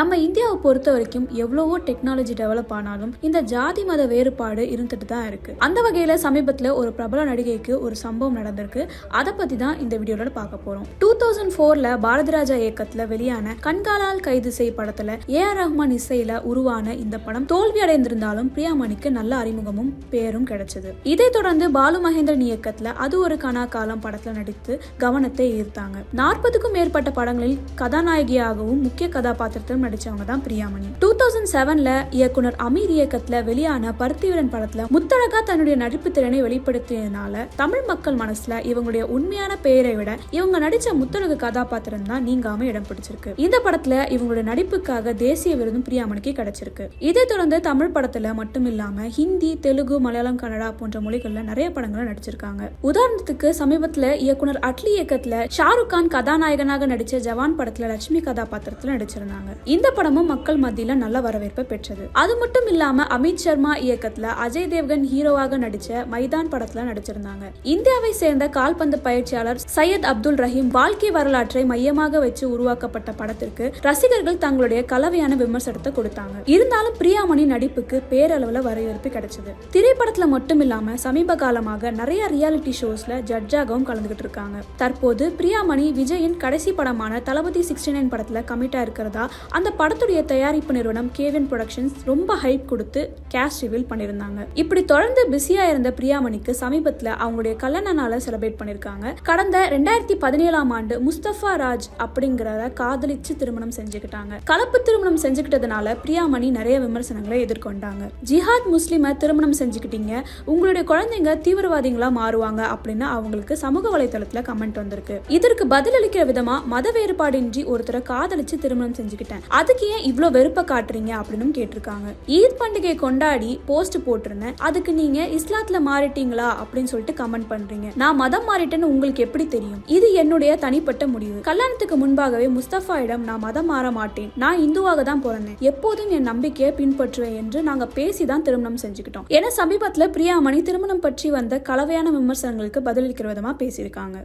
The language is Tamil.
நம்ம இந்தியாவை பொறுத்த வரைக்கும் எவ்வளவோ டெக்னாலஜி டெவலப் ஆனாலும் இந்த ஜாதி மத வேறுபாடு இருந்துட்டு தான் இருக்கு. அந்த வகையில சமீபத்துல ஒரு பிரபல நடிகைக்கு ஒரு சம்பவம் நடந்திருக்கு. அதை பத்தி தான் இந்த வீடியோல பார்க்க போறோம். டூ தௌசண்ட் போர்ல பாரதிராஜா இயக்கத்துல வெளியான கண்காலால் கைது செய் படத்துல ஏ ஆர் ரஹ்மான் இசையில உருவான இந்த படம் தோல்வி அடைந்திருந்தாலும் பிரியாமணிக்கு நல்ல அறிமுகமும் பேரும் கிடைச்சது. இதை தொடர்ந்து பாலு மகேந்திரன் இயக்கத்துல அது ஒரு கனா காலம் படத்துல நடித்து கவனத்தை ஈர்த்தாங்க. நாற்பதுக்கும் மேற்பட்ட படங்களில் கதாநாயகியாகவும் முக்கிய கதாபாத்திரத்திலும் நடிச்சவங்க தான் பிரியாமணி. டூ தௌசண்ட் செவன்ல இயக்குனர் அமீர் இயக்கத்துல வெளியான பருத்திவீரன் படத்துல முத்தழகா தன்னுடைய நடிப்பு திறனை வெளிப்படுத்தியதுனால தமிழ் மக்கள் மனசுல இவங்களுடைய உண்மையான பெயரை விட இவங்க நடிச்ச முத்தழகு கதாபாத்திரம் தான் நீங்காம இடம் பிடிச்சிருக்கு. இந்த படத்துல இவங்களுடைய நடிப்புக்காக தேசிய விருதும் பிரியாமணிக்கு கிடைச்சிருக்கு. இதை தொடர்ந்து தமிழ் படத்துல மட்டும் இல்லாம ஹிந்தி தெலுங்கு மலையாளம் கன்னடா போன்ற மொழிகள்ல நிறைய படங்களை நடிச்சிருக்காங்க. உதாரணத்துக்கு சமீபத்துல இயக்குனர் அட்லி இயக்கத்துல ஷாருக் கான் கதாநாயகனாக நடிச்ச ஜவான் படத்துல லட்சுமி கதாபாத்திரத்துல நடிச்சிருந்தாங்க. இந்த படமும் மக்கள் மத்தியில நல்ல வரவேற்பை பெற்றது. அது மட்டும் இல்லாம அமித் சர்மா இயக்கத்துல அஜய் தேவ்கன் ஹீரோவாக நடிச்ச மைதான் படத்துல நடிச்சிருந்தாங்க. இந்தியாவை சேர்ந்த கால்பந்து பயிற்சியாளர் சையத் அப்துல் ரஹீம் வாழ்க்கை வரலாற்றை மையமாக வச்சு உருவாக்கப்பட்ட படத்திற்கு ரசிகர்கள் தங்களுடைய கலவையான விமர்சனத்தை கொடுத்தாங்க. இருந்தாலும் பிரியாமணி நடிப்புக்கு பேரளவுல வரவேற்பு கிடைச்சது. திரைப்படத்துல மட்டும் இல்லாம சமீப காலமாக நிறைய ரியாலிட்டி ஷோஸ்ல ஜட்ஜாகவும் கலந்துகிட்டு இருக்காங்க. தற்போது பிரியாமணி விஜயின் கடைசி படமான தளபதி சிக்ஸ்டி நைன் படத்துல கமிட்டா இருக்கிறதா? அந்த படத்துடைய தயாரிப்பு நிறுவனம் கேவின் ப்ரொடக்ஷன்ஸ் ரொம்ப ஹைப் கொடுத்து கேஷ் ரிவீல் பண்ணியிருந்தாங்க. இப்படி தொடர்ந்து பிஸியா இருந்த பிரியாமணிக்கு சமீபத்தில் அவங்களுடைய கல்யாண நாளை செலிப்ரேட் பண்ணியிருக்காங்க. கடந்த ரெண்டாயிரத்தி பதினேழாம் ஆண்டு முஸ்தபா ராஜ் அப்படிங்கிறத காதலிச்சு திருமணம் செஞ்சுக்கிட்டாங்க. கலப்பு திருமணம் செஞ்சுக்கிட்டதுனால பிரியாமணி நிறைய விமர்சனங்களை எதிர்கொண்டாங்க. ஜிஹாத் முஸ்லிமை திருமணம் செஞ்சுக்கிட்டீங்க உங்களுடைய குழந்தைங்க தீவிரவாதிகளா மாறுவாங்க அப்படின்னு அவங்களுக்கு சமூக வலைதளத்துல கமெண்ட் வந்திருக்கு. இதற்கு பதிலளிக்கிற விதமா மத வேறுபாடின்றி ஒருத்தரை காதலிச்சு திருமணம் செஞ்சுக்கிட்டேன். அதுக்கு ஏன் இவ்வளோ வெறுப்பை காட்டுறீங்க அப்படின்னு கேட்டிருக்காங்க. ஈத் பண்டிகை கொண்டாடி போஸ்ட் போட்டிருந்தேன். அதுக்கு நீங்க இஸ்லாத்துல மாறிட்டீங்களா அப்படின்னு சொல்லிட்டு கமெண்ட் பண்றீங்க. நான் மதம் மாறிட்டேன்னு உங்களுக்கு எப்படி தெரியும்? இது என்னுடைய தனிப்பட்ட முடிவு. கல்யாணத்துக்கு முன்பாகவே முஸ்தபாயிடம் நான் மதம் மாற மாட்டேன். நான் இந்துவாக தான் பிறந்தேன். எப்போதும் என் நம்பிக்கையை பின்பற்றுவேன் என்று நாங்க பேசி தான் திருமணம் செஞ்சுக்கிட்டோம். என சமீபத்துல பிரியாமணி திருமணம் பற்றி வந்த கலவையான விமர்சனங்களுக்கு பதிலளிக்கிற விதமா பேசியிருக்காங்க.